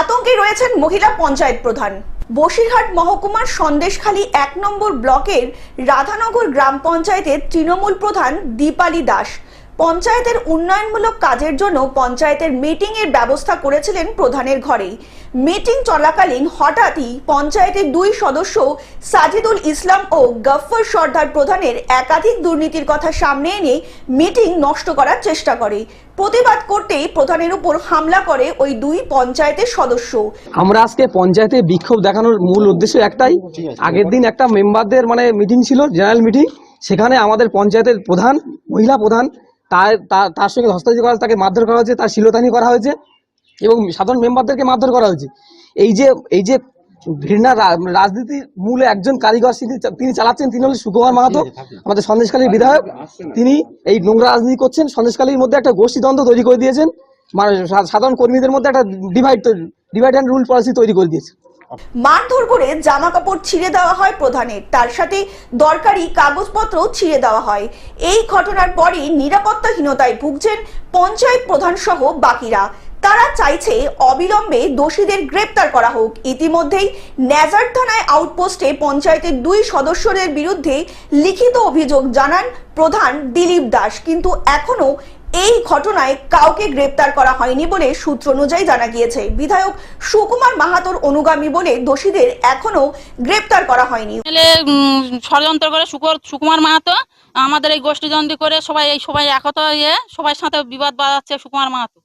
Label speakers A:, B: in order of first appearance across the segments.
A: আতঙ্কে রয়েছেন মহিলা পঞ্চায়েত প্রধান। বসিরহাট মহকুমার সন্দেশখালী এক নম্বর ব্লকের রাধানগর গ্রাম পঞ্চায়েতের তৃণমূল প্রধান দীপালি দাস। পঞ্চায়েতের উন্নয়নমূলক কাজের জন্য পঞ্চায়েতের মিটিং এর ব্যবস্থা করেছিলেন প্রধানের ঘরেই। মিটিং চলাকালীন হঠাৎই পঞ্চায়েতের দুই সদস্য সাজিদুল ইসলাম ও গফফর সর্দার প্রধানের একাধিক দুর্নীতির কথা সামনে এনে মিটিং নষ্ট করার চেষ্টা করে। প্রতিবাদ করতেই প্রধানের উপর হামলা করে ওই দুই পঞ্চায়েতের সদস্য।
B: আমরা আজকে পঞ্চায়েতে বিক্ষোভ দেখানোর মূল উদ্দেশ্য একটাই। আগের দিন একটা মেম্বারদের মানে মিটিং ছিল, জেনারেল মিটিং। সেখানে আমাদের পঞ্চায়েতের প্রধান, মহিলা প্রধান, তার তার- সঙ্গে হস্তাক্ষর করা তাকে মারধর করা হয়েছে, তার শিলতানি করা হয়েছে। এবং সাধারণ মেম্বারদেরকে মারধর করা হয়েছে। এই যে এই যে ঘৃণা রা- রাজনীতির মূলে একজন কারিগর তিনি তিনি চালাচ্ছেন তিনি হলেন সুকুমার মাহাতো আমাদের সন্দেশকালীর বিধায়ক। তিনি এই নোংরা রাজনীতি করছেন সন্দেশকালীর মধ্যে একটা গোষ্ঠীদ্বন্দ্ব তৈরি করে দিয়েছেন। মানে সা- সাধারণ কর্মীদের মধ্যে একটা divide divide and rule policy তৈরি করে দিয়েছে
A: মারধর করে জামা কাপড় ছিঁড়ে দেওয়া হয় প্রধানের তার সাথে দরকারি কাগজপত্র ছিঁড়ে দেওয়া হয়। এই ঘটনার পরই নিরাপত্তাহীনতায় ভুগছেন পঞ্চায়েত প্রধান সহ বাকিরা। তারা চাইছে অবিলম্বে দোষীদের গ্রেপ্তার করা হোক। ইতিমধ্যেই নেজার থানায় আউটপোস্টে পঞ্চায়েতের দুই সদস্যদের বিরুদ্ধে লিখিত অভিযোগ জানান প্রধান দিলীপ দাস। কিন্তু এখনও এই ঘটনায় কাউকে গ্রেপ্তার করা হয়নি বলে সূত্র অনুযায়ী জানা গিয়েছে। বিধায়ক সুকুমার মাহাতোর অনুগামী বলে দোষীদের এখনও গ্রেপ্তার করা হয়নি।
C: ষড়যন্ত্র করে সুকুমার মাহাতো, আমাদের এই গোষ্ঠীদ্বন্দ্বী করে সবাই এই সবাই একত ইয়ে সবার সাথে বিবাদ বাড়াচ্ছে সুকুমার মাহাতো।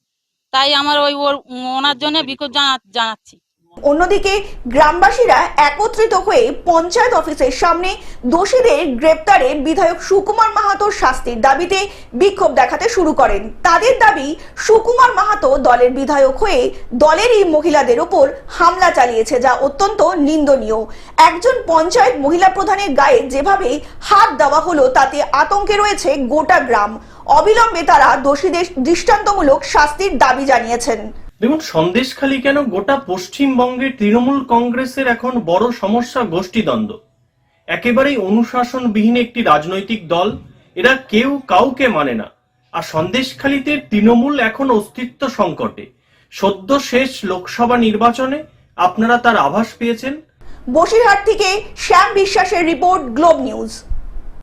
C: তাই আমার ওই ওর, ওনার জন্য বিক্ষোভ জানা- জানাচ্ছি।
A: অন্যদিকে গ্রামবাসীরা একত্রিত হয়ে পঞ্চায়েত অফিসের সামনে দোষীদের গ্রেপ্তারে বিধায়ক সুকুমার মাহাতোর শাস্তির দাবিতে বিক্ষোভ দেখাতে শুরু করেন। তাদের দাবি, সুকুমার মাহাতো দলের বিধায়ক হয়ে দলেরই মহিলাদের উপর হামলা চালিয়েছে, যা অত্যন্ত নিন্দনীয়। একজন পঞ্চায়েত মহিলা প্রধানের গায়ে যেভাবে হাত দেওয়া হলো, তাতে আতঙ্কে রয়েছে গোটা গ্রাম। অবিলম্বে তারা দোষীদের দৃষ্টান্তমূলক শাস্তির দাবি জানিয়েছেন।
D: দেখুন সন্দেশখালী কেন গোটা পশ্চিমবঙ্গের তৃণমূল কংগ্রেসের এখন বড় সমস্যা গোষ্ঠীদ্বন্দ্ব? একেবারেই অনুশাসনবিহীন একটি রাজনৈতিক দল এরা কেউ কাউকে মানে না। আর সন্দেশখালীতে তৃণমূল এখন অস্তিত্ব সংকটে। সদ্য শেষ লোকসভা নির্বাচনে আপনারা তার আভাস পেয়েছেন?
A: বসিরহাট থেকে শ্যাম বিশ্বাসের রিপোর্ট গ্লোব নিউজ।